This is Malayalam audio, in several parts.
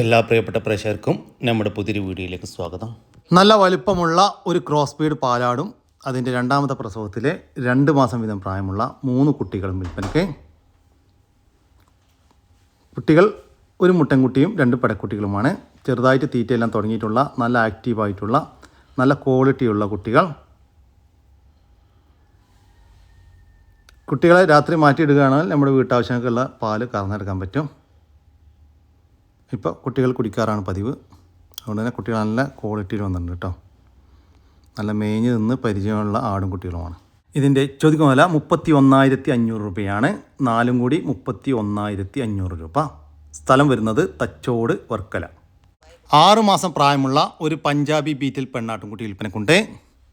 എല്ലാ പ്രിയപ്പെട്ട പ്രേക്ഷകർക്കും നമ്മുടെ പുതിയൊരു വീഡിയോയിലേക്ക് സ്വാഗതം. നല്ല വലിപ്പമുള്ള ഒരു ക്രോസ് ബീഡ് പാലാടും അതിന്റെ രണ്ടാമത്തെ പ്രസവത്തിലെ രണ്ട് മാസം വീതം പ്രായമുള്ള മൂന്ന് കുട്ടികളും വിൽപ്പനയ്ക്ക്. കുട്ടികൾ ഒരു മുട്ടൻകുട്ടിയും രണ്ട് പടക്കുട്ടികളുമാണ്. ചെറുതായിട്ട് തീറ്റയെല്ലാം തുടങ്ങിയിട്ടുള്ള നല്ല ആക്റ്റീവായിട്ടുള്ള നല്ല ക്വാളിറ്റിയുള്ള കുട്ടികൾ. കുട്ടികളെ രാത്രി മാറ്റിയിടുകയാണെങ്കിൽ നമ്മുടെ വീട്ടാവശ്യങ്ങൾക്കുള്ള പാൽ കറന്നെടുക്കാൻ പറ്റും. ഇപ്പോൾ കുട്ടികൾ കുടിക്കാറാണ് പതിവ്. അതുകൊണ്ട് തന്നെ കുട്ടികൾ നല്ല ക്വാളിറ്റിയിൽ വന്നിട്ടുണ്ട് കേട്ടോ. നല്ല മേഞ്ഞ് നിന്ന് പരിചയമുള്ള ആടും കുട്ടികളുമാണ്. ഇതിന്റെ ചോദിക്കുന്ന വില മുപ്പത്തി ഒന്നായിരത്തി അഞ്ഞൂറ് രൂപയാണ്. നാലും കൂടി മുപ്പത്തി ഒന്നായിരത്തി അഞ്ഞൂറ് രൂപ. സ്ഥലം വരുന്നത് തച്ചോട് വർക്കല. ആറുമാസം പ്രായമുള്ള ഒരു പഞ്ചാബി ബീറ്റിൽ പെണ്ണാട്ടുംകുട്ടി വിൽപ്പനക്കുണ്ട്.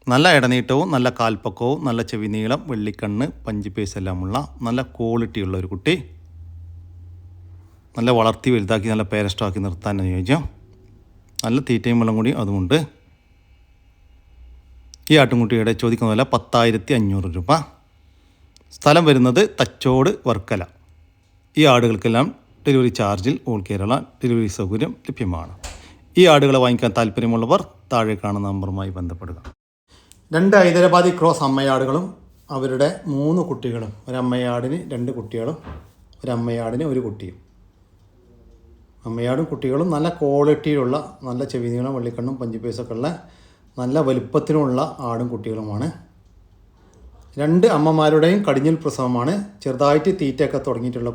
നല്ല ഇടനീട്ടവും നല്ല കാൽപ്പക്കവും നല്ല ചെവി നീളം വെള്ളിക്കണ്ണ് പഞ്ചിപ്പേസ് എല്ലാമുള്ള നല്ല ക്വാളിറ്റിയുള്ള ഒരു കുട്ടി. നല്ല വളർത്തി വലുതാക്കി നല്ല പേരസ്റ്റാക്കി നിർത്താൻ അനുയോജ്യം. നല്ല തീറ്റയും വെള്ളം കൂടി അതുമുണ്ട്. ഈ ആട്ടുംകുട്ടിയുടെ ചോദിക്കുന്ന വില പത്തായിരത്തി അഞ്ഞൂറ് രൂപ. സ്ഥലം വരുന്നത് തച്ചോട് വർക്കല. ഈ ആടുകൾക്കെല്ലാം ഡെലിവറി ചാർജിൽ ഓൾ കേരള ഡെലിവറി സൗകര്യം ലഭ്യമാണ്. ഈ ആടുകളെ വാങ്ങിക്കാൻ താല്പര്യമുള്ളവർ താഴെ കാണുന്ന നമ്പറുമായി ബന്ധപ്പെടുക. രണ്ട് ഹൈദരാബാദി ക്രോസ് അമ്മയാടുകളും അവരുടെ മൂന്ന് കുട്ടികളും. ഒരമ്മയാടിന് രണ്ട് കുട്ടികളും ഒരമ്മയാടിന് ഒരു കുട്ടിയും. അമ്മയാടും കുട്ടികളും നല്ല ക്വാളിറ്റിയിലുള്ള നല്ല ചെവി ചെവിനീളം വെള്ളിക്കണ്ണും പഞ്ചിപ്പേസൊക്കെ ഉള്ള നല്ല വലുപ്പത്തിലുള്ള ആടും കുട്ടികളുമാണ്. രണ്ട് അമ്മമാരുടെയും കടിഞ്ഞിൽ പ്രസവമാണ്. ചെറുതായിട്ട് തീറ്റയൊക്കെ തുടങ്ങിയിട്ടുള്ള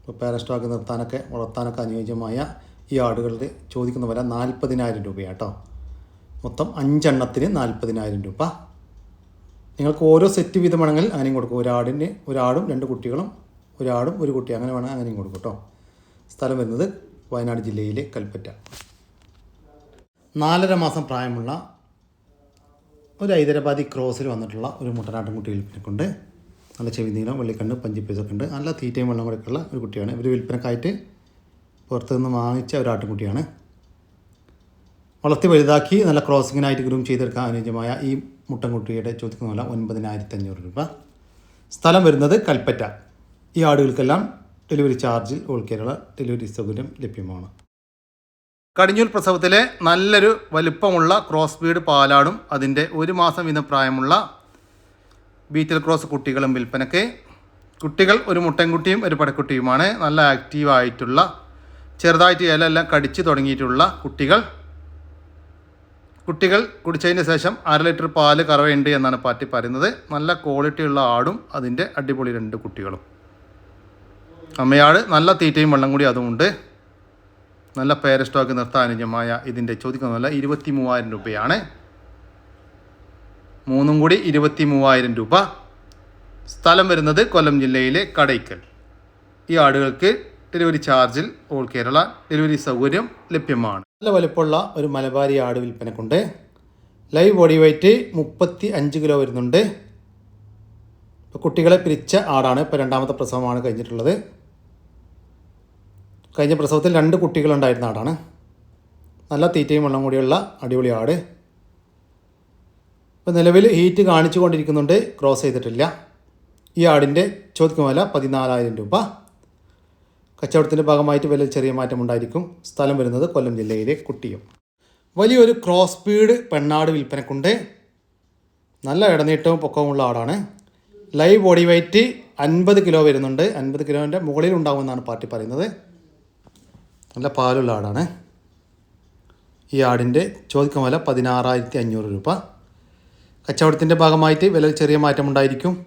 ഇപ്പോൾ പാരസ്റ്റോക്ക് നിർത്താനൊക്കെ വളർത്താനൊക്കെ അനുയോജ്യമായ ഈ ആടുകളുടെ ചോദിക്കുന്ന വില നാൽപ്പതിനായിരം രൂപയാട്ടോ. മൊത്തം അഞ്ചെണ്ണത്തിന് നാൽപ്പതിനായിരം രൂപ. നിങ്ങൾക്ക് ഓരോ സെറ്റ് വീതമാണെങ്കിൽ അങ്ങനെയും കൊടുക്കും. ഒരാടിന് ഒരാടും രണ്ട് കുട്ടികളും ഒരാടും ഒരു കുട്ടി അങ്ങനെ വേണം അങ്ങനെയും കൊടുക്കും കേട്ടോ. സ്ഥലം വരുന്നത് വയനാട് ജില്ലയിലെ കൽപ്പറ്റ. നാലര മാസം പ്രായമുള്ള ഒരു ഹൈദരാബാദി ക്രോസിൽ വന്നിട്ടുള്ള ഒരു മുട്ടനാട്ടും കുട്ടി വിൽപ്പനക്കുണ്ട് നല്ല ചെവി നീളം വെള്ളിക്കണ്ണ് പഞ്ചിപ്പൈസൊക്കെ ഉണ്ട് നല്ല തീറ്റയും വെള്ളം കൂടെയൊക്കെയുള്ള ഒരു കുട്ടിയാണ്. ഇവർ വിൽപ്പനക്കായിട്ട് പുറത്തു നിന്ന് വാങ്ങിച്ച ഒരു ആട്ടുംകുട്ടിയാണ് വളർത്തി വലുതാക്കി നല്ല ക്രോസിങ്ങിനായിട്ട് ഗ്രൂം ചെയ്തെടുക്കാൻ അനുയോജ്യമായ ഈ മുട്ടൻകുട്ടിയുടെ ചോദിക്കുന്ന വില ഒൻപതിനായിരത്തി അഞ്ഞൂറ് രൂപ. സ്ഥലം വരുന്നത് കൽപ്പറ്റ. ഈ ആടുകൾക്കെല്ലാം ഡെലിവറി ചാർജിൽ ഓൾ കേരള ഡെലിവറി സൗകര്യം ലഭ്യമാണ്. കടിഞ്ഞൂൽ പ്രസവത്തിലെ നല്ലൊരു വലുപ്പമുള്ള ക്രോസ് ബീഡ് പാലാടും അതിന്റെ ഒരു മാസം വീതം പ്രായമുള്ള ബീറ്റൽ ക്രോസ് കുട്ടികളും വിൽപ്പനയ്ക്ക്. കുട്ടികൾ ഒരു മുട്ടൻകുട്ടിയും ഒരു പടക്കുട്ടിയുമാണ്. നല്ല ആക്റ്റീവായിട്ടുള്ള ചെറുതായിട്ട് ഇലയെല്ലാം കടിച്ച് തുടങ്ങിയിട്ടുള്ള കുട്ടികൾ. കുട്ടികൾ കുടിച്ചതിന് ശേഷം അര ലിറ്റർ പാൽ കറവയുണ്ട് എന്നാണ് പാറ്റി പറയുന്നത്. നല്ല ക്വാളിറ്റിയുള്ള ആടും അതിന്റെ അടിപൊളി രണ്ട് കുട്ടികളും. അമ്മയാട് നല്ല തീറ്റയും വെള്ളം കൂടി അതുമുണ്ട്. നല്ല പേരസ്റ്റോക്ക് അനുയോജ്യമായ ഇതിന്റെ ചോദിക്കുന്ന വില ഇരുപത്തി മൂവായിരം രൂപയാണ്. മൂന്നും കൂടി ഇരുപത്തി മൂവായിരം രൂപ. സ്ഥലം വരുന്നത് കൊല്ലം ജില്ലയിലെ കടയ്ക്കൽ. ഈ ആടുകൾക്ക് ഡെലിവറി ചാർജിൽ ഓൾ കേരള ഡെലിവറി സൗകര്യം ലഭ്യമാണ്. നല്ല വലുപ്പമുള്ള ഒരു മലബാരി ആട് വിൽപ്പനക്കുണ്ട്. ലൈവ് ബോഡി വെയ്റ്റ് മുപ്പത്തി അഞ്ച് കിലോ വരുന്നുണ്ട്. ഇപ്പോൾ കുട്ടികളെ പിരിച്ച ആടാണ്. ഇപ്പോൾ രണ്ടാമത്തെ പ്രസവമാണ് കഴിഞ്ഞിട്ടുള്ളത്. കഴിഞ്ഞ പ്രസവത്തിൽ രണ്ട് കുട്ടികളുണ്ടായിരുന്ന ആടാണ്. നല്ല തീറ്റയും വെള്ളം കൂടിയുള്ള അടിപൊളി ആട്. ഇപ്പോൾ നിലവിൽ ഹീറ്റ് കാണിച്ചു കൊണ്ടിരിക്കുന്നുണ്ട് ക്രോസ് ചെയ്തിട്ടില്ല. ഈ ആടിന്റെ ചോദ്യം വില പതിനാലായിരം രൂപ. കച്ചവടത്തിന്റെ ഭാഗമായിട്ട് വില ചെറിയ മാറ്റമുണ്ടായിരിക്കും സ്ഥലം വരുന്നത് കൊല്ലം ജില്ലയിലെ കുട്ടിയും വലിയൊരു ക്രോസ് ബീഡ് പെണ്ണാട് വിൽപ്പനക്കുണ്ട്. നല്ല ഇടനീട്ടവും പൊക്കവുമുള്ള ആടാണ്. ലൈവ് ബോഡി വെയ്റ്റ് അൻപത് കിലോ വരുന്നുണ്ട്. അൻപത് കിലോന്റെ മുകളിൽ ഉണ്ടാകുമെന്നാണ് പാർട്ടി പറയുന്നത്. നല്ല പാലുള്ള ആടാണ്. ഈ ആടിന്റെ ചോദിക്കും വില പതിനാറായിരത്തി അഞ്ഞൂറ് രൂപ. കച്ചവടത്തിന്റെ ഭാഗമായിട്ട് വില ചെറിയ മാറ്റമുണ്ടായിരിക്കും.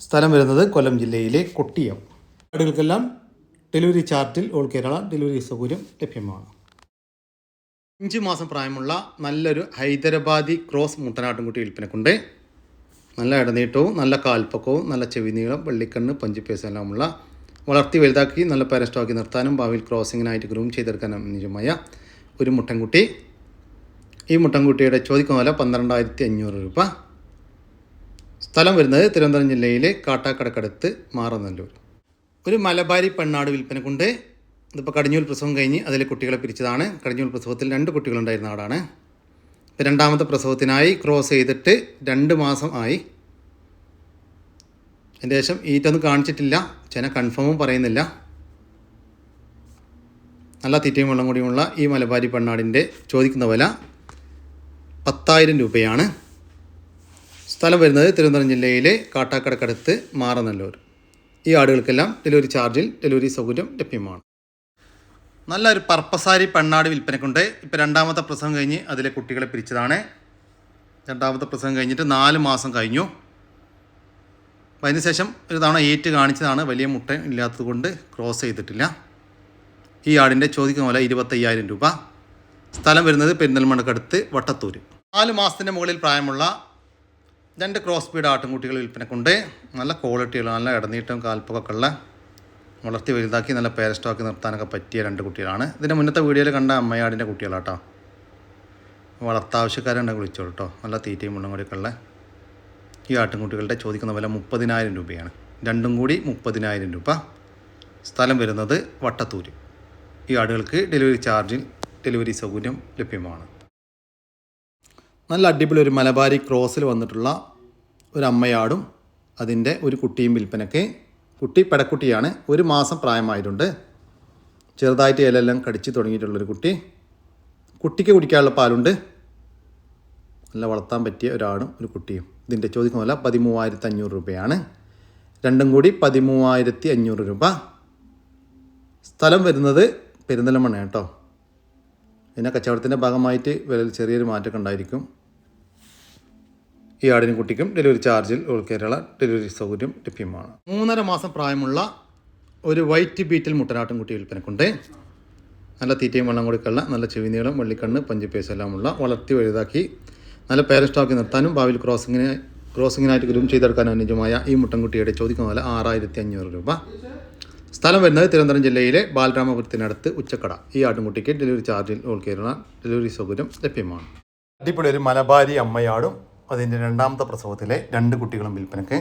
സ്ഥലം വരുന്നത് കൊല്ലം ജില്ലയിലെ കൊട്ടിയം. ആടുകൾക്കെല്ലാം ഡെലിവറി ചാർട്ടിൽ ഓൾ കേരള ഡെലിവറി സൗകര്യം ലഭ്യമാണ്. അഞ്ച് മാസം പ്രായമുള്ള നല്ലൊരു ഹൈദരാബാദി ക്രോസ് മുട്ടനാട്ടുംകുട്ടി വിൽപ്പനക്കുണ്ട്. നല്ല ഇടനീട്ടവും നല്ല കാൽപ്പക്കവും നല്ല ചെവി നീളം വെള്ളിക്കണ്ണ് പഞ്ചിപ്പേസ് എല്ലാമുള്ള വളർത്തി വലുതാക്കി നല്ല പാരസ്റ്റോക്കി നിർത്താനും ഭാവിയിൽ ക്രോസിങ്ങിനായിട്ട് ഗ്രൂം ചെയ്തെടുക്കാനും അനുയോജ്യമായ ഒരു മുട്ടൻകുട്ടി. ഈ മുട്ടൻകുട്ടിയുടെ ചോദിക്കുന്ന വില പന്ത്രണ്ടായിരത്തി അഞ്ഞൂറ് രൂപ. സ്ഥലം വരുന്നത് തിരുവനന്തപുരം ജില്ലയിലെ കാട്ടാക്കടക്കടുത്ത് മാറനല്ലൂർ. ഒരു മലബാരി പെണ്ണാട് വിൽപ്പന കൊണ്ട് ഇതിപ്പോൾ കടിഞ്ഞൂൽ പ്രസവം കഴിഞ്ഞ് അതിൽ കുട്ടികളെ പിരിച്ചതാണ്. കടിഞ്ഞൂൽ പ്രസവത്തിൽ രണ്ട് കുട്ടികളുണ്ടായിരുന്ന ആടാണ്. രണ്ടാമത്തെ പ്രസവത്തിനായി ക്രോസ് ചെയ്തിട്ട് രണ്ട് മാസം ആയി. അതിന്റെ ശേഷം ഈറ്റൊന്നും കാണിച്ചിട്ടില്ല. ചേന കൺഫേമും പറയുന്നില്ല. നല്ല തീറ്റയും വെള്ളം കൂടിയുമുള്ള ഈ മലബാരി പെണ്ണാടിന്റെ ചോദിക്കുന്ന വില പത്തായിരം രൂപയാണ്. സ്ഥലം വരുന്നത് തിരുവനന്തപുരം ജില്ലയിലെ കാട്ടാക്കടക്കടുത്ത് മാറനല്ലൂർ. ഈ ആടുകൾക്കെല്ലാം ഡെലിവറി ചാർജിൽ ഡെലിവറി സൗകര്യം ലഭ്യമാണ്. നല്ലൊരു പർപ്പസാരി പെണ്ണാട് വിൽപ്പനക്കുണ്ട്. ഇപ്പോൾ രണ്ടാമത്തെ പ്രസവം കഴിഞ്ഞ് അതിലെ കുട്ടികളെ പിരിച്ചതാണ്. രണ്ടാമത്തെ പ്രസവം കഴിഞ്ഞിട്ട് നാല് മാസം കഴിഞ്ഞു. അപ്പോൾ അതിനുശേഷം ഒരു തവണ ഏറ്റ് കാണിച്ചതാണ് വലിയ മുട്ട ഇല്ലാത്തത് കൊണ്ട് ക്രോസ് ചെയ്തിട്ടില്ല. ഈ ആടിന്റെ ചോദിക്കുന്ന പോലെ ഇരുപത്തയ്യായിരം രൂപ. സ്ഥലം വരുന്നത് പെരിന്തൽമണ്ണക്കടുത്ത് വട്ടത്തൂർ നാല് മാസത്തിന്റെ മുകളിൽ പ്രായമുള്ള രണ്ട് ക്രോസ് ബീഡ് ആട്ടിൻകുട്ടികൾ വിൽപ്പനക്കുണ്ട്. നല്ല ക്വാളിറ്റിയുള്ള നല്ല ഇടനീട്ടം കാൽപ്പൊക്കെ ഉള്ള വളർത്തി വലുതാക്കി നല്ല പേരസ്റ്റോക്കി നിർത്താനൊക്കെ പറ്റിയ രണ്ട് കുട്ടികളാണ്. ഇതിന്റെ മുന്നത്തെ വീഡിയോയിൽ കണ്ട അമ്മയാടിന്റെ കുട്ടികളാട്ടോ. വളർത്താവശ്യക്കാരുണ്ടെങ്കിൽ വിളിച്ചോളൂ കേട്ടോ നല്ല തീറ്റയും മുള്ളും കൂടിയൊക്കെ ഉള്ള ഈ ആട്ടിൻകുട്ടികളുടെ ചോദിക്കുന്ന വില മുപ്പതിനായിരം രൂപയാണ്. രണ്ടും കൂടി മുപ്പതിനായിരം രൂപ. സ്ഥലം വരുന്നത് വട്ടത്തൂര്. ഈ ആടുകൾക്ക് ഡെലിവറി ചാർജിൽ ഡെലിവറി സൗകര്യം ലഭ്യമാണ്. നല്ല അടിപൊളി ഒരു മലബാരി ക്രോസിൽ വന്നിട്ടുള്ള ഒരു അമ്മയാടും അതിന്റെ ഒരു കുട്ടിയും വിൽപ്പനയ്ക്ക്. കുട്ടി പെടക്കുട്ടിയാണ്. ഒരു മാസം പ്രായമായിട്ടുണ്ട്. ചെറുതായിട്ട് ഇലയെല്ലാം കടിച്ച് തുടങ്ങിയിട്ടുള്ളൊരു കുട്ടി. കുട്ടിക്ക് കുടിക്കാനുള്ള പാലുണ്ട്. നല്ല വളർത്താൻ പറ്റിയ ഒരാണും ഒരു കുട്ടിയും. ഇതിന്റെ ചോദിക്കുന്ന വില പതിമൂവായിരത്തി അഞ്ഞൂറ് രൂപയാണ്. രണ്ടും കൂടി പതിമൂവായിരത്തി അഞ്ഞൂറ് രൂപ. സ്ഥലം വരുന്നത് പെരിന്തലമണ്ണ കേട്ടോ. പിന്നെ കച്ചവടത്തിന്റെ ഭാഗമായിട്ട് വിലയിൽ ചെറിയൊരു മാറ്റമൊക്കെ ഉണ്ടായിരിക്കും. ഈ ആടിനും കുട്ടിക്കും ഡെലിവറി ചാർജിൽ ഓൾ കേരള ഡെലിവറി സൗകര്യം ലഭ്യമാണ്. മൂന്നര മാസം പ്രായമുള്ള ഒരു വൈറ്റ് ബീറ്റിൽ മുട്ടനാട്ടും കുട്ടി വിൽപ്പനക്കുണ്ട്. നല്ല തീറ്റയും വെള്ളം കൊടുക്കല്ല നല്ല ചെവിനീളം വെള്ളിക്കണ്ണ് പഞ്ചുപേസ് എല്ലാമുള്ള വളർത്തി വലുതാക്കി നല്ല പേരസ്റ്റാക്കി നിർത്താനും ഭാവിയിൽ ക്രോസിങ്ങിനെ ക്രോസിങ്ങിനായിട്ട് ഗ്രൂം ചെയ്തെടുക്കാൻ അനുയോജ്യമായ ഈ മുട്ടൻകുട്ടിയുടെ ചോദിക്കുന്ന വില ആറായിരത്തി അഞ്ഞൂറ് രൂപ. സ്ഥലം വരുന്നത് തിരുവനന്തപുരം ജില്ലയിലെ ബാലരാമപുരത്തിനടുത്ത് ഉച്ചക്കട. ഈ ആട്ടുംകുട്ടിക്ക് ഡെലിവറി ചാർജിൽ ഉൾക്കേറുന്ന ഡെലിവറി സൗകര്യം ലഭ്യമാണ്. അടിപൊളി ഒരു മലബാരി അമ്മയാടും അതിന്റെ രണ്ടാമത്തെ പ്രസവത്തിലെ രണ്ട് കുട്ടികളും വിൽപ്പനയ്ക്ക്.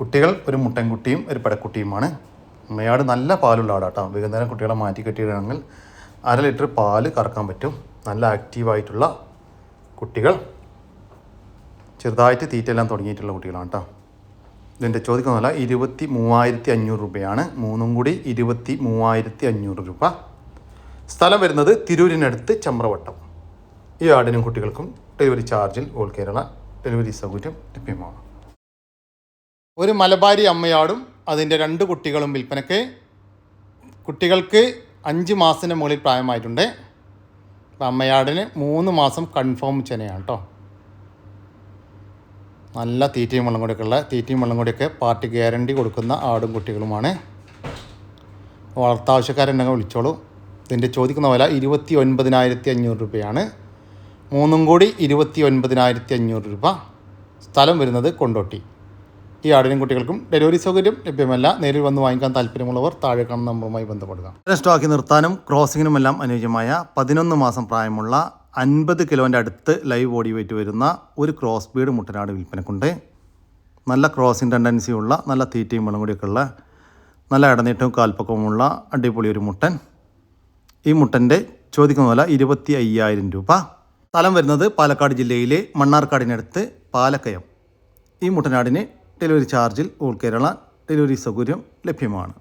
കുട്ടികൾ ഒരു മുട്ടൻകുട്ടിയും ഒരു പടക്കുട്ടിയുമാണ്. അമ്മയാട് നല്ല പാലുള്ള ആടാട്ടോ. വൈകുന്നേരം കുട്ടികളെ മാറ്റി കെട്ടിയിടുകയാണെങ്കിൽ അര ലിറ്റർ പാൽ കറക്കാൻ പറ്റും. നല്ല ആക്റ്റീവായിട്ടുള്ള കുട്ടികൾ. ചെറുതായിട്ട് തീറ്റയെല്ലാം തുടങ്ങിയിട്ടുള്ള കുട്ടികളാണ് കേട്ടോ ഇതിന്റെ ചോദിക്കുന്നതല്ല ഇരുപത്തി മൂവായിരത്തി അഞ്ഞൂറ് രൂപയാണ്. മൂന്നും കൂടി ഇരുപത്തി മൂവായിരത്തി അഞ്ഞൂറ് രൂപ. സ്ഥലം വരുന്നത് തിരൂരിനടുത്ത് ചമ്രവട്ടം. ഈ ആടിനും കുട്ടികൾക്കും ഡെലിവറി ചാർജിൽ ഓൾ കേരള ഡെലിവറി സൗകര്യം ലഭ്യമാണ്. ഒരു മലബാരി അമ്മയാടും അതിന്റെ രണ്ട് കുട്ടികളും വിൽപ്പനയ്ക്ക് കുട്ടികൾക്ക് അഞ്ച് മാസത്തിന് മുകളിൽ പ്രായമായിട്ടുണ്ട്. അമ്മയാടിന് മൂന്ന് മാസം കൺഫേം ചെനയാണ് കേട്ടോ നല്ല തീറ്റയും വെള്ളം കൂടിയൊക്കെയുള്ള തീറ്റയും വെള്ളം കൂടിയൊക്കെ പാർട്ടി ഗ്യാരണ്ടി കൊടുക്കുന്ന ആടും കുട്ടികളുമാണ്. വളർത്താവശ്യക്കാരുണ്ടെങ്കിൽ വിളിച്ചോളൂ. ഇതിന്റെ ചോദിക്കുന്ന വില ഇരുപത്തി ഒൻപതിനായിരത്തി അഞ്ഞൂറ് രൂപയാണ്. മൂന്നും കൂടി ഇരുപത്തി ഒൻപതിനായിരത്തി അഞ്ഞൂറ് രൂപ സ്ഥലം വരുന്നത് കൊണ്ടോട്ടി. ഈ ആടിനും കുട്ടികൾക്കും ഡെലിവറി സൗകര്യം ലഭ്യമല്ല. നേരിൽ വന്ന് വാങ്ങിക്കാൻ താല്പര്യമുള്ളവർ താഴെ കാണുന്ന നമ്പറുമായി ബന്ധപ്പെടുക. സ്റ്റോക്കി നിർത്താനും ക്രോസിങ്ങിനുമെല്ലാം അനുയോജ്യമായ പതിനൊന്ന് മാസം പ്രായമുള്ള അൻപത് കിലോന്റെ അടുത്ത് ലൈവ് ബോഡി വെയിറ്റ് വരുന്ന ഒരു ക്രോസ് ബീഡ് മുട്ടനാട് വിൽപ്പനക്കുണ്ട്. നല്ല ക്രോസിങ് ടെൻഡൻസി ഉള്ള നല്ല തീറ്റയും വെള്ളം കൂടിയൊക്കെ ഉള്ള നല്ല ഇടനീട്ടവും കാൽപ്പക്കവുമുള്ള അടിപൊളി ഒരു മുട്ടൻ. ഈ മുട്ടന്റെ ചോദിക്കുന്ന വില ഇരുപത്തി അയ്യായിരം രൂപ. സ്ഥലം വരുന്നത് പാലക്കാട് ജില്ലയിലെ മണ്ണാർക്കാടിനടുത്ത് പാലക്കയം. ഈ മുട്ടനാടിന് ഡെലിവറി ചാർജിൽ ഓൾ കേരള ഡെലിവറി സൗകര്യം ലഭ്യമാണ്.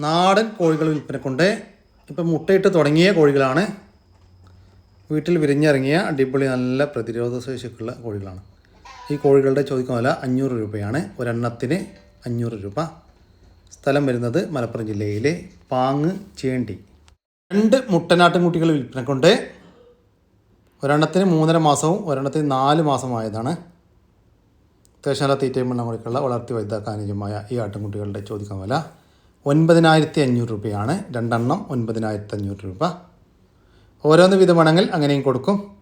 നാടൻ കോഴികൾ വിൽപ്പനക്കുണ്ട്. ഇപ്പം മുട്ടയിട്ട് തുടങ്ങിയ കോഴികളാണ്. വീട്ടിൽ വിരിഞ്ഞിറങ്ങിയ അടിപൊളി നല്ല പ്രതിരോധ ശേഷിക്കുള്ള കോഴികളാണ്. ഈ കോഴികളുടെ ചോദിക്കുന്ന വില അഞ്ഞൂറ് രൂപയാണ്. ഒരെണ്ണത്തിന് അഞ്ഞൂറ് രൂപ. സ്ഥലം വരുന്നത് മലപ്പുറം ജില്ലയിലെ പാങ് ചേണ്ടി. രണ്ട് മുട്ടനാട്ടും കുട്ടികൾ വിൽപ്പനക്കുണ്ട്. ഒരെണ്ണത്തിന് മൂന്നര മാസവും ഒരെണ്ണത്തിന് നാല് മാസമായതാണ്. അത്യാവശ്യം നല്ല തീറ്റയും വെള്ളം കൊടുക്കുള്ള വളർത്തി വലുതാക്കാൻ അനുയോജ്യമായ ഈ ആട്ടിൻകുട്ടികളുടെ ചോദിക്കാൻ വില ഒൻപതിനായിരത്തി അഞ്ഞൂറ് രൂപയാണ്. രണ്ടെണ്ണം ഒൻപതിനായിരത്തി അഞ്ഞൂറ് രൂപ. ഓരോന്ന് വിധമാണെങ്കിൽ അങ്ങനെയും കൊടുക്കും.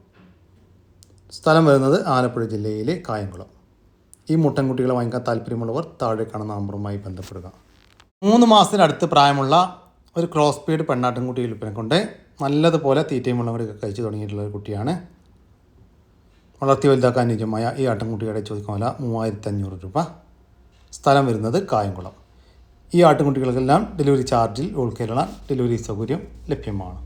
സ്ഥലം വരുന്നത് ആലപ്പുഴ ജില്ലയിലെ കായംകുളം. ഈ മുട്ടൻകുട്ടികളെ വാങ്ങിക്കാൻ താല്പര്യമുള്ളവർ താഴെ കാണുന്ന നമ്പറുമായി ബന്ധപ്പെടുക. മൂന്ന് മാസത്തിനടുത്ത് പ്രായമുള്ള ഒരു ക്രോസ് പീഡ് പെണ്ണാട്ടിൻകുട്ടി വിൽപ്പന കൊണ്ട് നല്ലതുപോലെ തീറ്റയും കൂടി കഴിച്ചു തുടങ്ങിയിട്ടുള്ള ഒരു കുട്ടിയാണ്. വളർത്തി വലുതാക്കാൻ അനുയോജ്യമായ ഈ ആട്ടിൻകുട്ടിയുടെ ചോദിക്കുന്ന വില മൂവായിരത്തി അഞ്ഞൂറ് രൂപ. സ്ഥലം വരുന്നത് കായംകുളം. ഈ ആട്ടിൻകുട്ടികൾക്കെല്ലാം ഡെലിവറി ചാർജിൽ ഉൾക്കേരള കേരള ഡെലിവറി സൗകര്യം ലഭ്യമാണ്.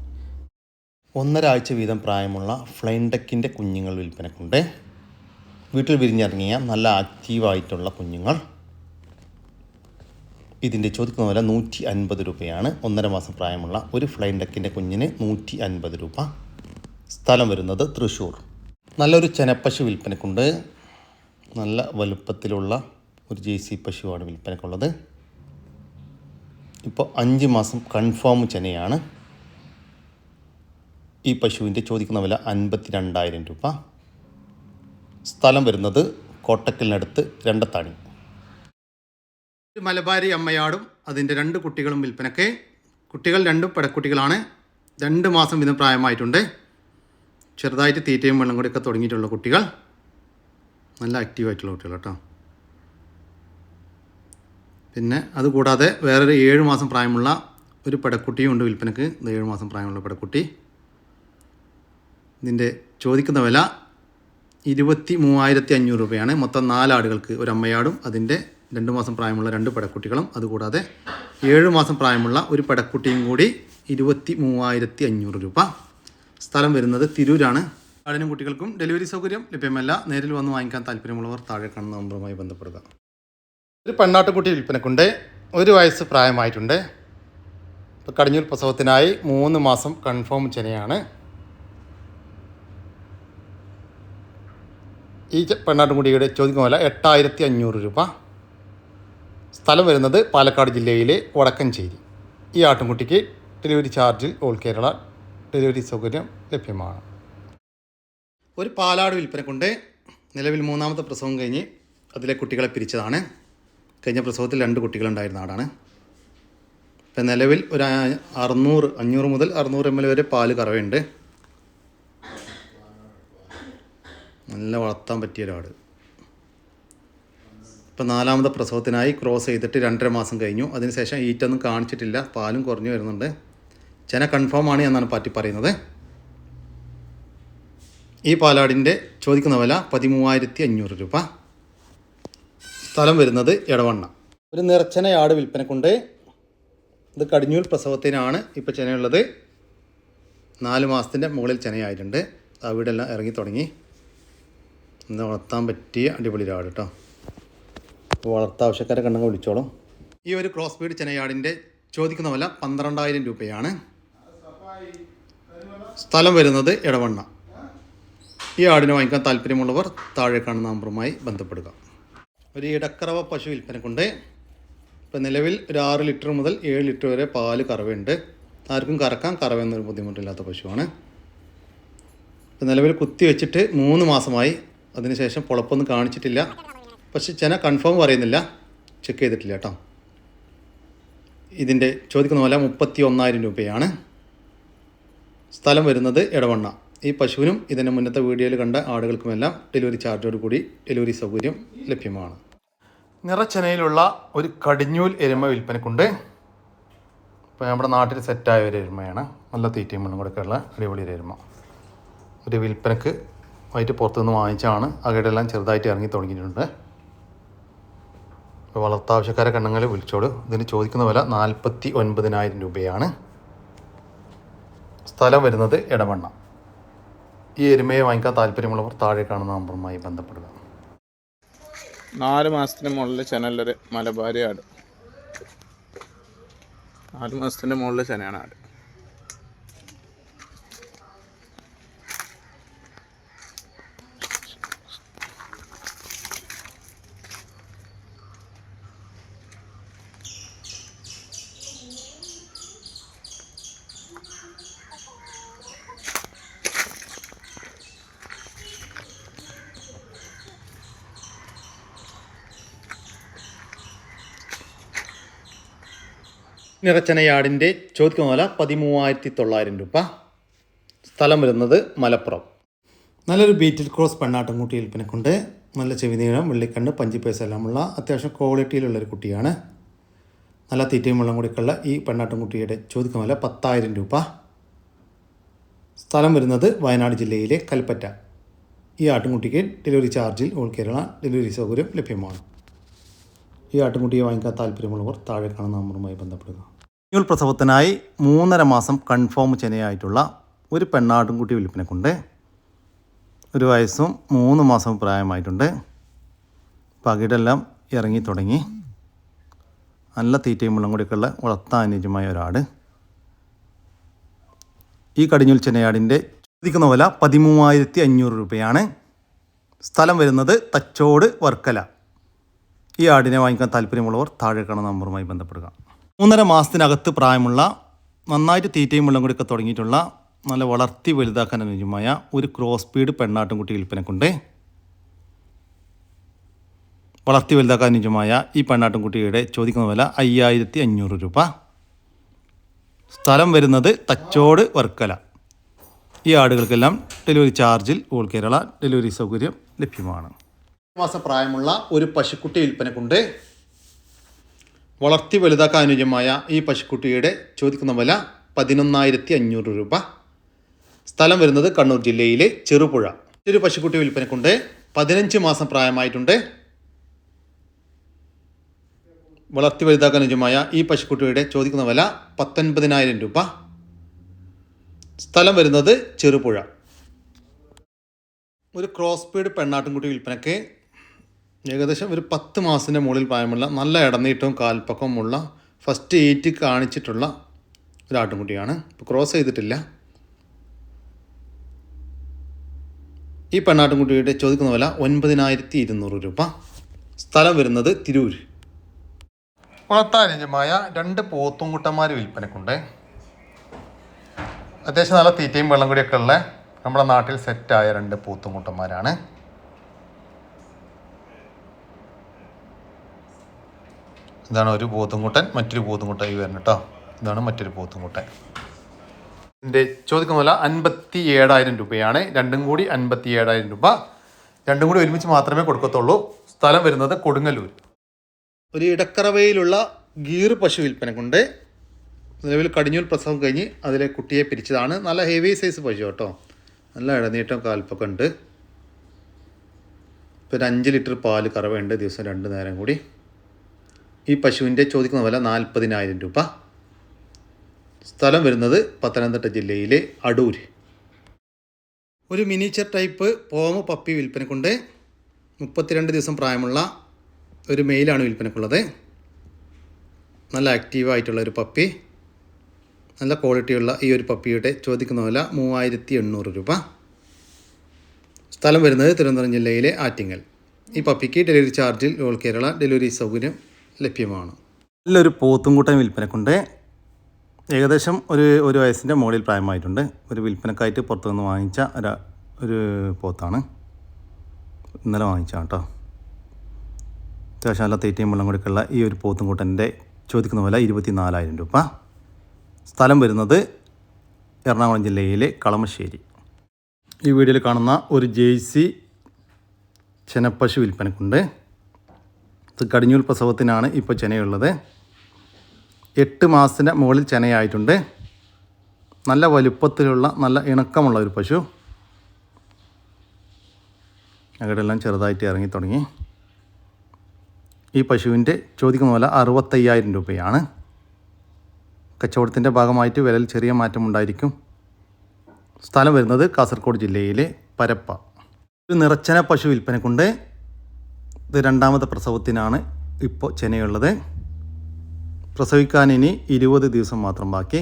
ഒന്നര ആഴ്ച വീതം പ്രായമുള്ള ഫ്ലൈൻഡക്കിന്റെ കുഞ്ഞുങ്ങൾ വിൽപ്പനക്കുണ്ട്. വീട്ടിൽ വിരിഞ്ഞിറങ്ങിയ നല്ല ആക്റ്റീവായിട്ടുള്ള കുഞ്ഞുങ്ങൾ. ഇതിന്റെ ചോദിക്കുന്ന വില നൂറ്റി അൻപത് രൂപയാണ്. ഒന്നര മാസം പ്രായമുള്ള ഒരു ഫ്ലൈൻഡക്കിന്റെ കുഞ്ഞിന് നൂറ്റി അൻപത് രൂപ. സ്ഥലം വരുന്നത് തൃശ്ശൂർ. നല്ലൊരു ചെനപ്പശു വിൽപ്പനക്കുണ്ട്. നല്ല വലുപ്പത്തിലുള്ള ഒരു ജെ സി പശുവാണ് വിൽപ്പനക്കുള്ളത്. ഇപ്പോൾ അഞ്ച് മാസം കൺഫേം ചെനയാണ്. ഈ പശുവിന്റെ ചോദിക്കുന്ന വില അൻപത്തി രണ്ടായിരം രൂപ. സ്ഥലം വരുന്നത് കോട്ടക്കലിനടുത്ത് രണ്ടത്താണി. ഒരു മലബാരി അമ്മയാടും അതിന്റെ രണ്ട് കുട്ടികളും വിൽപ്പനക്ക്. കുട്ടികൾ രണ്ടും പടക്കുട്ടികളാണ് രണ്ട് മാസം വീതം പ്രായമായിട്ടുണ്ട്. ചെറുതായിട്ട് തീറ്റയും വെള്ളം കൂടിയൊക്കെ തുടങ്ങിയിട്ടുള്ള കുട്ടികൾ. നല്ല ആക്റ്റീവായിട്ടുള്ള കുട്ടികൾ കേട്ടോ. പിന്നെ അതുകൂടാതെ വേറൊരു ഏഴ് മാസം പ്രായമുള്ള ഒരു പെടക്കുട്ടിയും ഉണ്ട് വിൽപ്പനക്ക്. ഏഴ് മാസം പ്രായമുള്ള പെടക്കുട്ടി. ഇതിന്റെ ചോദിക്കുന്ന വില ഇരുപത്തി മൂവായിരത്തി അഞ്ഞൂറ് രൂപയാണ്. മൊത്തം നാലാടുകൾക്ക് ഒരു അമ്മയാടും അതിന്റെ രണ്ട് മാസം പ്രായമുള്ള രണ്ട് പടക്കുട്ടികളും അതുകൂടാതെ ഏഴ് മാസം പ്രായമുള്ള ഒരു പടക്കുട്ടിയും കൂടി ഇരുപത്തി മൂവായിരത്തി അഞ്ഞൂറ് രൂപ. സ്ഥലം വരുന്നത് തിരൂരാണ്. ആടിനും കുട്ടികൾക്കും ഡെലിവറി സൗകര്യം ലഭ്യമല്ല. നേരിൽ വന്ന് വാങ്ങിക്കാൻ താല്പര്യമുള്ളവർ താഴെ കാണുന്ന നമ്പറുമായി ബന്ധപ്പെടുക. ഒരു പെണ്ണാട്ടുകുട്ടി വിൽപ്പനക്കുണ്ട്. ഒരു വയസ്സ് പ്രായമായിട്ടുണ്ട്. ഇപ്പോൾ കടിഞ്ഞൂൽ പ്രസവത്തിനായി മൂന്ന് മാസം കൺഫേം ചെനയാണ് ഈ പെണ്ണാട്ടുംകുടിയുടെ ചോദിക്കുന്ന വില എട്ടായിരത്തി അഞ്ഞൂറ് രൂപ. സ്ഥലം വരുന്നത് പാലക്കാട് ജില്ലയിലെ വടക്കഞ്ചേരി. ഈ ആട്ടുംകുട്ടിക്ക് ഡെലിവറി ചാർജിൽ ഓൾ കേരള ഡെലിവറി സൗകര്യം ലഭ്യമാണ്. ഒരു പാലാട് വിൽപ്പന കൊണ്ട് നിലവിൽ മൂന്നാമത്തെ പ്രസവം കഴിഞ്ഞ് അതിലെ കുട്ടികളെ പിരിച്ചതാണ്. കഴിഞ്ഞ പ്രസവത്തിൽ രണ്ട് കുട്ടികളുണ്ടായിരുന്ന ആടാണ്. ഇപ്പം നിലവിൽ ഒരു അറുന്നൂറ് അഞ്ഞൂറ് മുതൽ അറുന്നൂറ് എം എൽ വരെ പാൽ കറവയുണ്ട്. നല്ല വളർത്താൻ പറ്റിയ ഒരാട് ഇപ്പം നാലാമത്തെ പ്രസവത്തിനായി ക്രോസ് ചെയ്തിട്ട് രണ്ടര മാസം കഴിഞ്ഞു. അതിനുശേഷം ഈറ്റൊന്നും കാണിച്ചിട്ടില്ല. പാലും കുറഞ്ഞു വരുന്നുണ്ട്. ചെന കൺഫേം ആണ് എന്നാണ് പാറ്റി പറയുന്നത്. ഈ പാലാടിന്റെ ചോദിക്കുന്ന വില പതിമൂവായിരത്തി അഞ്ഞൂറ് രൂപ. സ്ഥലം വരുന്നത് എടവണ്ണ. ഒരു നിറച്ചന ആട് വിൽപ്പനക്കുണ്ട്. ഇത് കടിഞ്ഞൂൽ പ്രസവത്തിനാണ് ഇപ്പോൾ ചെനയുള്ളത്. നാല് മാസത്തിന്റെ മുകളിൽ ചെനയായിട്ടുണ്ട്. അവിടെ എല്ലാം ഇറങ്ങി തുടങ്ങി. ഇന്ന് വളർത്താൻ പറ്റിയ അടിപൊളി രാട് കേട്ടോ. അപ്പോൾ വളർത്ത ആവശ്യക്കാരെ കണ്ടെങ്കിൽ വിളിച്ചോളും. ഈ ഒരു ക്രോസ് ബീഡ് ചെനയാടിന്റെ ചോദിക്കുന്ന വില പന്ത്രണ്ടായിരം രൂപയാണ്. സ്ഥലം വരുന്നത് ഇടവണ്ണ ഈ ആടിനെ വാങ്ങിക്കാൻ താല്പര്യമുള്ളവർ താഴെ കാണുന്ന നമ്പറുമായി ബന്ധപ്പെടുക. ഒരു ഇടക്കറവ പശു വിൽപ്പനക്കുണ്ട് ഇപ്പം നിലവിൽ ഒരു ആറ് ലിറ്റർ മുതൽ ഏഴ് ലിറ്റർ വരെ പാൽ കറവയുണ്ട്. ആർക്കും കറക്കാൻ കറവെന്നൊരു ബുദ്ധിമുട്ടില്ലാത്ത പശുവാണ്. ഇപ്പം നിലവിൽ കുത്തി വെച്ചിട്ട് മൂന്ന് മാസമായി അതിനുശേഷം പൊളപ്പൊന്നും കാണിച്ചിട്ടില്ല. പക്ഷെ ചെന കൺഫേം പറയുന്നില്ല. ചെക്ക് ചെയ്തിട്ടില്ല കേട്ടോ. ഇതിന്റെ ചോദിക്കുന്ന പോലെ മുപ്പത്തി ഒന്നായിരം രൂപയാണ്. സ്ഥലം വരുന്നത് ഇടവണ്ണ ഈ പശുവിനും ഇതിന്റെ മുന്നത്തെ വീഡിയോയിൽ കണ്ട ആടുകൾക്കുമെല്ലാം ഡെലിവറി ചാർജോട് കൂടി ഡെലിവറി സൗകര്യം ലഭ്യമാണ്. നിറച്ചെനയിലുള്ള ഒരു കടിഞ്ഞൂൽ എരുമ വിൽപ്പനക്കുണ്ട്. ഇപ്പോൾ നമ്മുടെ നാട്ടിൽ സെറ്റായ ഒരു എരുമയാണ്. നല്ല തീറ്റയും മണ്ണും കൂടെയൊക്കെയുള്ള അടിപൊളി ഒരു എരുമ. ഒരു വിൽപ്പനക്ക് വൈറ്റ് പുറത്തുനിന്ന് വാങ്ങിച്ചാണ് അകടെല്ലാം ചെറുതായിട്ട് ഇറങ്ങി തുടങ്ങിയിട്ടുണ്ട്. ഇപ്പോൾ വളർത്താവശ്യക്കാരെ കണ്ണങ്ങളിൽ വിളിച്ചോളൂ. ഇതിന് ചോദിക്കുന്ന വില നാൽപ്പത്തി ഒൻപതിനായിരം രൂപയാണ്. സ്ഥലം വരുന്നത് ഇടവണ്ണ ഈ എരുമയെ വാങ്ങിക്കാൻ താല്പര്യമുള്ളവർ താഴെ കാണുന്ന നമ്പറുമായി ബന്ധപ്പെടുക. നാല് മാസത്തിന് മുകളിൽ ചെനല്ലൊരു മലബാരി ആട് നാല് മാസത്തിന്റെ മുകളിൽ ചെനയാണ് ആട്. നിറച്ചനയാടിന്റെ വില പതിമൂവായിരത്തി തൊള്ളായിരം രൂപ. സ്ഥലം വരുന്നത് മലപ്പുറം. നല്ലൊരു ബീറ്റിൽ ക്രോസ് പെണ്ണാട്ടുംകുട്ടി വിൽപ്പനക്കുണ്ട്. നല്ല ചെവി നീളം വെള്ളിക്കണ്ണ് പഞ്ചിപ്പേസ് എല്ലാമുള്ള അത്യാവശ്യം ക്വാളിറ്റിയിലുള്ളൊരു കുട്ടിയാണ്. നല്ല തീറ്റയും വെള്ളം കൂടിക്കുള്ള ഈ പെണ്ണാട്ടുംകുട്ടിയുടെ വില പത്തായിരം രൂപ. സ്ഥലം വരുന്നത് വയനാട് ജില്ലയിലെ കൽപ്പറ്റ. ഈ ആട്ടുംകുട്ടിക്ക് ഡെലിവറി ചാർജിൽ ഓൾ കേരള ഡെലിവറി സൗകര്യം ലഭ്യമാണ്. ഈ ആട്ടുംകുട്ടിയെ വാങ്ങിക്കാൻ താല്പര്യമുള്ളവർ താഴെ കാണുന്ന നമ്പറുമായി ബന്ധപ്പെടുക. കുഞ്ഞുൽ പ്രസവത്തിനായി മൂന്നര മാസം കൺഫേം ചെനയായിട്ടുള്ള ഒരു പെണ്ണാടും കുട്ടി പെണ്ണാട്ടുംകുട്ടി കൊണ്ട് ഒരു വയസ്സും മൂന്ന് മാസം പ്രായമായിട്ടുണ്ട്. പകിടെല്ലാം ഇറങ്ങി തുടങ്ങി. നല്ല തീറ്റയും വെള്ളം കൂടിയൊക്കെയുള്ള വളർത്താൻ അനുയോജ്യമായ ഒരാട്. ഈ കടിഞ്ഞുൽ ചെനയാടിന്റെ ചോദിക്കുന്ന വില പതിമൂവായിരത്തി അഞ്ഞൂറ് രൂപയാണ്. സ്ഥലം വരുന്നത് തച്ചോട് വർക്കല. ഈ ആടിനെ വാങ്ങിക്കാൻ താല്പര്യമുള്ളവർ താഴെ കാണുന്ന നമ്പറുമായി ബന്ധപ്പെടുക. മൂന്നര മാസത്തിനകത്ത് പ്രായമുള്ള നന്നായിട്ട് തീറ്റയും വെള്ളം കൂടിയൊക്കെ തുടങ്ങിയിട്ടുള്ള നല്ല വളർത്തി വലുതാക്കാൻ അനുയോജ്യമായ ഒരു ക്രോസ് സ്പീഡ് പെണ്ണാട്ടുംകുട്ടി വിൽപ്പനക്കുണ്ട്. വളർത്തി വലുതാക്കാൻ അനുയോജ്യമായ ഈ പെണ്ണാട്ടുംകുട്ടിയുടെ ചോദിക്കുന്ന വില അയ്യായിരത്തി അഞ്ഞൂറ് രൂപ. സ്ഥലം വരുന്നത് തച്ചോട് വർക്കല. ഈ ആടുകൾക്കെല്ലാം ഡെലിവറി ചാർജിൽ ഓൾ കേരള ഡെലിവറി സൗകര്യം ലഭ്യമാണ്. മാസം പ്രായമുള്ള ഒരു പശുക്കുട്ടി വിൽപ്പനക്കുണ്ട്. വളർത്തി വലുതാക്കാൻ അനുയോജ്യമായ ഈ പശുക്കുട്ടിയുടെ ചോദിക്കുന്ന വില പതിനൊന്നായിരത്തി അഞ്ഞൂറ് രൂപ. സ്ഥലം വരുന്നത് കണ്ണൂർ ജില്ലയിലെ ചെറുപുഴ. ഒരു പശുക്കുട്ടി വിൽപ്പനക്കുണ്ട്. പതിനഞ്ച് മാസം പ്രായമായിട്ടുണ്ട്. വളർത്തി വലുതാക്കാൻ അനുയോജ്യമായ ഈ പശുക്കുട്ടിയുടെ ചോദിക്കുന്ന വില പത്തൊൻപതിനായിരം രൂപ. സ്ഥലം വരുന്നത് ചെറുപുഴ. ഒരു ക്രോസ് പീഡ് പെണ്ണാട്ടിൻകുട്ടി വിൽപ്പനയ്ക്ക് ഏകദേശം ഒരു പത്ത് മാസത്തിന്റെ മുകളിൽ പ്രായമുള്ള നല്ല ഇടനീട്ടവും കാൽപ്പക്കവുമുള്ള ഫസ്റ്റ് എയ്റ്റ് കാണിച്ചിട്ടുള്ള ഒരു ആട്ടുംകുട്ടിയാണ്. ഇപ്പോൾ ക്രോസ് ചെയ്തിട്ടില്ല. ഈ പെണ്ണാട്ടുംകുട്ടിയുടെ ചോദിക്കുന്ന വില ഒൻപതിനായിരത്തി ഇരുന്നൂറ് രൂപ. സ്ഥലം വരുന്നത് തിരൂർ വളർത്താനുജമായ രണ്ട് പോത്തുംകുട്ടന്മാർ വിൽപ്പനക്കുണ്ട്. അത്യാവശ്യം നല്ല തീറ്റയും വെള്ളം കൂടിയൊക്കെ ഉള്ള നമ്മുടെ നാട്ടിൽ സെറ്റായ രണ്ട് പൂത്തുംകുട്ടന്മാരാണ്. ഇതാണ് ഒരു പോത്തുംകുട്ടൻ മറ്റൊരു പോത്തുംകുട്ടൻ വരുന്നത് കേട്ടോ ഇതാണ് മറ്റൊരു പോത്തുംകുട്ടൻ എന്റെ ചോദിക്കുന്ന പോലെ അൻപത്തി ഏഴായിരം രൂപയാണ്. രണ്ടും കൂടി അൻപത്തി ഏഴായിരം രൂപ. രണ്ടും കൂടി ഒരുമിച്ച് മാത്രമേ കൊടുക്കത്തുള്ളൂ. സ്ഥലം വരുന്നത് കൊടുങ്ങല്ലൂർ ഒരു ഇടക്കറവയിലുള്ള ഗീർ പശു വിൽപ്പനക്കുണ്ട്. നിലവിൽ കടിഞ്ഞൂൽ പ്രസവം കഴിഞ്ഞ് അതിലെ കുട്ടിയെ പിരിച്ചതാണ്. നല്ല ഹെവി സൈസ് പശു കേട്ടോ നല്ല ഇടനീട്ടം കാൽപ്പൊക്കെ ഉണ്ട്. ഇപ്പോൾ ഒരു അഞ്ച് ലിറ്റർ പാൽ കറവയുണ്ട്. ദിവസം രണ്ട് നേരം കൂടി. ഈ പശുവിന്റെ ചോദിക്കുന്ന വില നാൽപ്പതിനായിരം രൂപ. സ്ഥലം വരുന്നത് പത്തനംതിട്ട ജില്ലയിലെ അടൂർ. ഒരു മിനിച്ചർ ടൈപ്പ് പോമ പപ്പി വിൽപ്പനക്കുണ്ട്. മുപ്പത്തിരണ്ട് ദിവസം പ്രായമുള്ള ഒരു മെയിലാണ് വിൽപ്പനക്കുള്ളത്. നല്ല ആക്റ്റീവായിട്ടുള്ള ഒരു പപ്പി. നല്ല ക്വാളിറ്റിയുള്ള ഈ ഒരു പപ്പിയുടെ ചോദിക്കുന്ന വില മൂവായിരത്തി എണ്ണൂറ് രൂപ. സ്ഥലം വരുന്നത് തിരുവനന്തപുരം ജില്ലയിലെ ആറ്റിങ്ങൽ. ഈ പപ്പിക്ക് ഡെലിവറി ചാർജിൽ ഓൾ കേരള ഡെലിവറി സൗകര്യം ലഭ്യമാണ്. നല്ലൊരു പോത്തും പോത്തുംകൂട്ടൻ വിൽപ്പനക്കുണ്ട്. ഏകദേശം ഒരു ഒരു വയസ്സിന്റെ മുകളിൽ പ്രായമായിട്ടുണ്ട്. ഒരു വിൽപ്പനക്കായിട്ട് പുറത്തുനിന്ന് വാങ്ങിച്ച ഒരു ഒരു പോത്താണ്. ഇന്നലെ വാങ്ങിച്ചാണ് കേട്ടോ അത്യാവശ്യം നല്ല തീറ്റയും വെള്ളം കൊടുക്കുള്ള ഈ ഒരു പോത്തും കൂട്ടന്റെ ചോദിക്കുന്ന വില ഇരുപത്തി നാലായിരം രൂപ. സ്ഥലം വരുന്നത് എറണാകുളം ജില്ലയിലെ കളമശ്ശേരി. ഈ വീഡിയോയിൽ കാണുന്ന ഒരു ജേഴ്സി ചെനപ്പശു വിൽപ്പനക്കുണ്ട്. കടിഞ്ഞൂൽ പ്രസവത്തിനാണ് ഇപ്പോൾ ചെനയുള്ളത്. എട്ട് മാസത്തിന്റെ മുകളിൽ ചെനയായിട്ടുണ്ട്. നല്ല വലുപ്പത്തിലുള്ള നല്ല ഇണക്കമുള്ള ഒരു പശു. അകടെല്ലാം ചെറുതായിട്ട് ഇറങ്ങി തുടങ്ങി. ഈ പശുവിന്റെ ചോദിക്കുന്ന വില അറുപത്തയ്യായിരം രൂപയാണ്. കച്ചവടത്തിന്റെ ഭാഗമായിട്ട് വിലയിൽ ചെറിയ മാറ്റമുണ്ടായിരിക്കും സ്ഥലം വരുന്നത് കാസർഗോഡ് ജില്ലയിലെ പരപ്പ. ഒരു നിറച്ചന പശു വിൽപ്പനക്കുണ്ട്. ഇത് രണ്ടാമത്തെ പ്രസവത്തിനാണ് ഇപ്പോൾ ചെനയുള്ളത്. പ്രസവിക്കാൻ ഇനി ഇരുപത് ദിവസം മാത്രം ബാക്കി.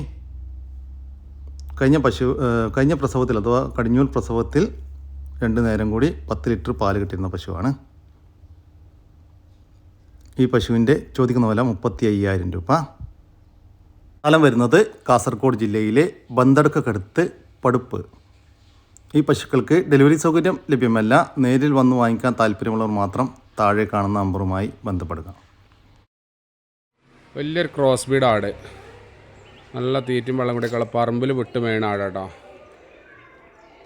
കഴിഞ്ഞ പശു കഴിഞ്ഞ പ്രസവത്തിൽ അഥവാ കടിഞ്ഞൂൽ പ്രസവത്തിൽ രണ്ട് നേരം കൂടി പത്ത് ലിറ്റർ പാൽ കിട്ടിയിരുന്ന പശുവാണ്. ഈ പശുവിന്റെ ചോദിക്കുന്ന വില മുപ്പത്തി അയ്യായിരം രൂപ. സ്ഥലം വരുന്നത് കാസർഗോഡ് ജില്ലയിലെ ബന്തടുക്കടുത്ത് പടുപ്പ്. ഈ പശുക്കൾക്ക് ഡെലിവറി സൗകര്യം ലഭ്യമല്ല. നേരിൽ വന്ന് വാങ്ങിക്കാൻ താല്പര്യമുള്ളവർ മാത്രം താഴെ കാണുന്ന നമ്പറുമായി ബന്ധപ്പെടുക. വലിയൊരു ക്രോസ് ബീഡ് ആട്. നല്ല തീറ്റും വെള്ളം കൂടിയൊക്കെ പറമ്പിൽ വിട്ട് മേണ ആടാട്ടോ.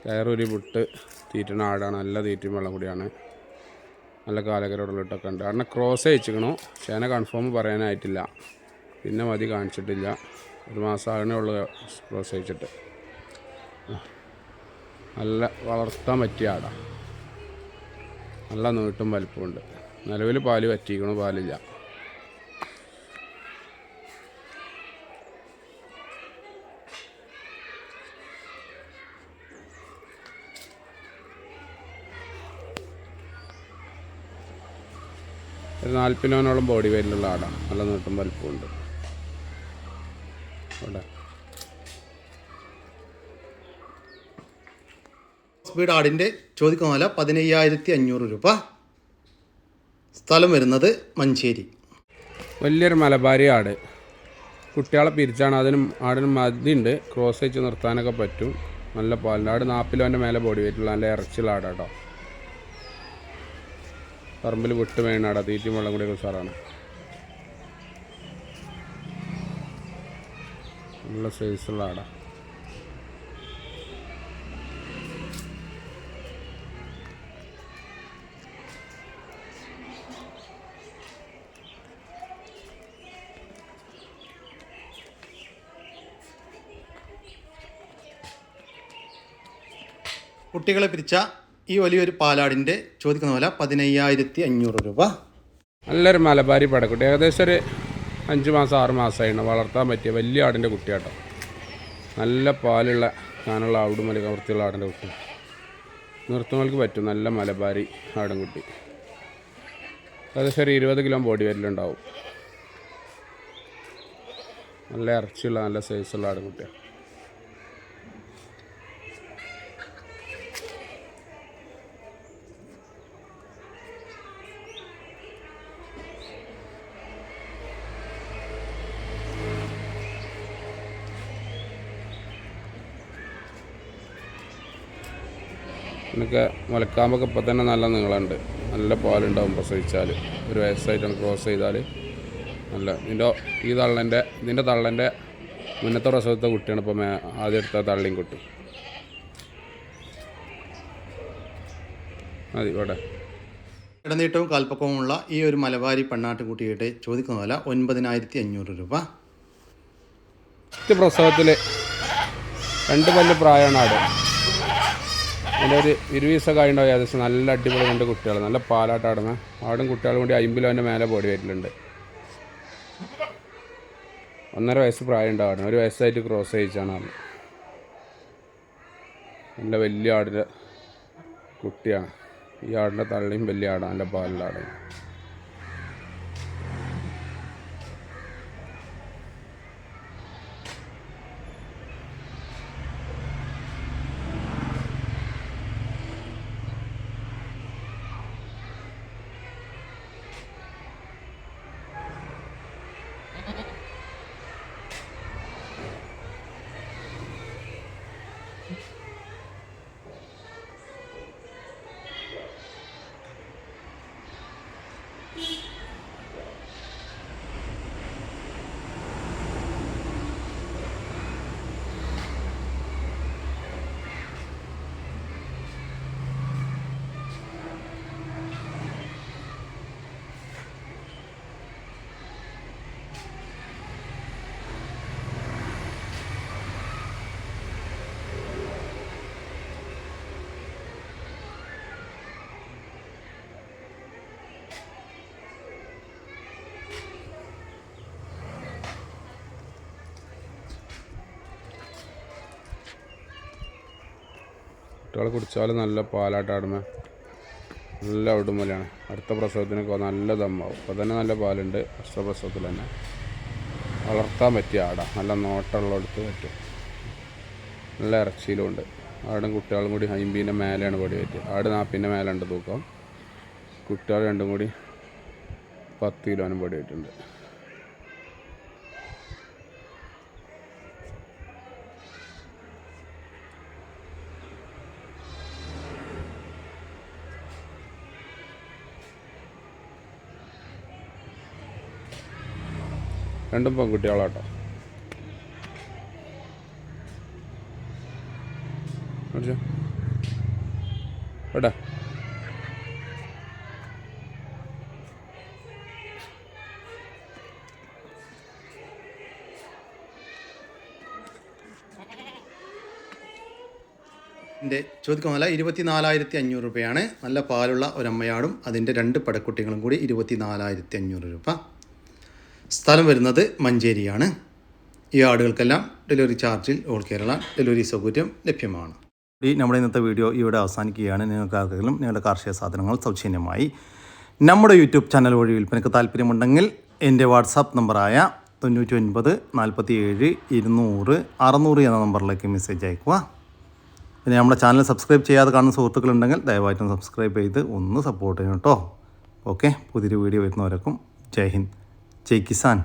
കയറൊരു വിട്ട് തീറ്റണ ആടാണ്. നല്ല തീറ്റും വെള്ളം കൂടിയാണ്. നല്ല കാലകരോടുള്ളിട്ടൊക്കെ ഉണ്ട്. കാരണം ക്രോസ് അയച്ചിക്കണു. ചേന കൺഫേം പറയാനായിട്ടില്ല. പിന്നെ മതി കാണിച്ചിട്ടില്ല. ഒരു മാസം ഉള്ളൂ ക്രോസ് അയച്ചിട്ട്. നല്ല വളർത്താൻ പറ്റിയ ആടാ. നല്ല നീട്ടും വലിപ്പമുണ്ട്. നിലവിൽ പാൽ പറ്റിക്കണു പാലില്ല. ഒരു നാൽപ്പതിനോളം ബോഡി വെയിലുള്ള ആടാണ് നല്ല നീട്ടും വലിപ്പമുണ്ട്. സ്പീഡ് ആടിന്റെ ചോദിക്കുന്ന വില പതിനയ്യായിരത്തി അഞ്ഞൂറ് രൂപ. സ്ഥലം വരുന്നത് മഞ്ചേരി. വലിയൊരു മലബാരി ആട് കുട്ടികളെ പിരിച്ചാണ് അതിനും ആടിനും മതിയുണ്ട്. ക്രോസ് വെച്ച് നിർത്താനൊക്കെ പറ്റും. നല്ല പാലിന്റെ ആട് നാൽപ്പതിലോന്റെ മേലെ ബോഡി വെയിറ്റുള്ള നല്ല ഇറച്ചിയുള്ള ആടാട്ടോ. പറമ്പിൽ വിട്ട് വേണ തീറ്റും വെള്ളം കൂടി സാറാണ് നല്ല സൈസുള്ള ആടാ. കുട്ടികളെ പിരിച്ച ഈ വലിയൊരു പാലാടിന്റെ ചോദിക്കുന്ന വില പതിനയ്യായിരത്തി അഞ്ഞൂറ് രൂപ. നല്ലൊരു മലബാരി പടക്കുട്ടി. ഏകദേശം ഒരു അഞ്ച് മാസം ആറ് മാസമായിരുന്നു വളർത്താൻ പറ്റിയ വലിയ ആടിന്റെ കുട്ടിയാട്ടോ. നല്ല പാലുള്ള കാനുള്ള ഔടുമല വൃത്തിയുള്ള ആടിന്റെ കുട്ടി. നിർത്തുന്നവർക്ക് പറ്റും നല്ല മലബാരി ആടും കുട്ടി. ഏകദേശം ഒരു ഇരുപത് കിലോ ബോഡി വരലുണ്ടാവും നല്ല ഇറച്ചിയുള്ള നല്ല സൈസുള്ള ആടും കുട്ടിയാണ് എനിക്ക് മുലക്കാമ്പൊക്കെ ഇപ്പം തന്നെ നല്ല നീളമുണ്ട്. നല്ല പാലുണ്ടാവും പ്രസവിച്ചാൽ. ഒരു വയസ്സായിട്ടാണ് ക്രോസ് ചെയ്താൽ നല്ല. ഇതിന്റെ ഈ തള്ളന്റെ ഇതിന്റെ തള്ളന്റെ മുന്നത്തെ പ്രസവത്തെ കുട്ടിയാണ് ഇപ്പം ആദ്യം എടുത്ത തള്ളിയും കുട്ടി. മതി ഇവിടെ ഇടനീട്ടവും കാൽപ്പക്കവുമുള്ള ഈ ഒരു മലബാരി പെണ്ണാട്ടുകുട്ടിയുടെ ചോദിക്കുന്ന വില ഒൻപതിനായിരത്തി അഞ്ഞൂറ് രൂപ പ്രസവത്തിൽ രണ്ട് പല്ല് പ്രായമാണ് ആട്. അതിന്റെ ഒരു ഇരുവീസൊക്കെ ഉണ്ടാവും ഏകദേശം നല്ല അടിപൊളി രണ്ട് കുട്ടികൾ നല്ല പാലാട്ടാടുന്ന ആടും കുട്ടികളും കൂടി അമ്പതിലോ അതിന്റെ മേലെ ബോഡി വരുന്നുണ്ട് ഒന്നര വയസ്സ് പ്രായം ഉണ്ടാവണം ഒരു വയസ്സായിട്ട് ക്രോസ് ചെയ്യിച്ചാണ് ആട് നല്ല വലിയ ആടിന്റെ കുട്ടിയാണ്. ഈ ആടിന്റെ തള്ളിയും വലിയ ആടാണ്. നല്ല പാലിന്റെ ആടാണ് കുട്ടികളെ കുടിച്ചാൽ നല്ല പാലാട്ടാടുമേ നല്ല ഔടുമലാണ് അടുത്ത പ്രസവത്തിനൊക്കെ നല്ല ദമ്മാവും. അപ്പോൾ തന്നെ നല്ല പാലുണ്ട്. അടുത്ത പ്രസവത്തിൽ തന്നെ വളർത്താൻ പറ്റിയ ആടാ. നല്ല നോട്ടമുള്ളടുത്ത് പറ്റും. നല്ല ഇറച്ചിയിലും ഉണ്ട്. ആടും കുട്ടികളും കൂടി അമ്പതിന്റെ മേലെയാണ് പടി പറ്റുക ആട് നാൽപ്പതിന്റെ മേലെ ഉണ്ട് തൂക്കം. കുട്ടികൾ രണ്ടും കൂടി പത്ത് കിലോനും പടി പറ്റുന്നുണ്ട് രണ്ടും പെൺകുട്ടികളാട്ടോ. മേടിച്ചോ എടാ. എന്റെ ചോദിക്കുന്ന വില ഇരുപത്തി നാലായിരത്തി അഞ്ഞൂറ് രൂപയാണ്. നല്ല പാലുള്ള ഒരമ്മയാടും. അതിന്റെ രണ്ട് പടക്കുട്ടികളും കൂടി ഇരുപത്തി നാലായിരത്തി അഞ്ഞൂറ് രൂപ. സ്ഥലം വരുന്നത് മഞ്ചേരിയാണ്. ഈ ആടുകൾക്കെല്ലാം ഡെലിവറി ചാർജിൽ ഓൾ കേരള ഡെലിവറി സൗകര്യം ലഭ്യമാണ്. ഈ നമ്മുടെ ഇന്നത്തെ വീഡിയോ ഇവിടെ അവസാനിക്കുകയാണ്. നിങ്ങൾക്ക് ആർക്കെങ്കിലും നിങ്ങളുടെ കാർഷിക സാധനങ്ങൾ സൗജന്യമായി നമ്മുടെ യൂട്യൂബ് ചാനൽ വഴി വിൽപ്പനയ്ക്ക് താല്പര്യമുണ്ടെങ്കിൽ എന്റെ വാട്സാപ്പ് നമ്പറായ തൊണ്ണൂറ്റി ഒൻപത് നാൽപ്പത്തി ഏഴ് ഇരുന്നൂറ് അറുന്നൂറ് എന്ന നമ്പറിലേക്ക് മെസ്സേജ് അയക്കുക പിന്നെ നമ്മുടെ ചാനൽ സബ്സ്ക്രൈബ് ചെയ്യാതെ കാണുന്ന സുഹൃത്തുക്കളുണ്ടെങ്കിൽ ദയവായിട്ടും സബ്സ്ക്രൈബ് ചെയ്ത് ഒന്ന് സപ്പോർട്ട് ചെയ്യണം കേട്ടോ. ഓക്കെ പുതിയൊരു വീഡിയോ വരുന്നവരൊക്കെ ജയ് ഹിന്ദ്. ജയ് കിസാൻ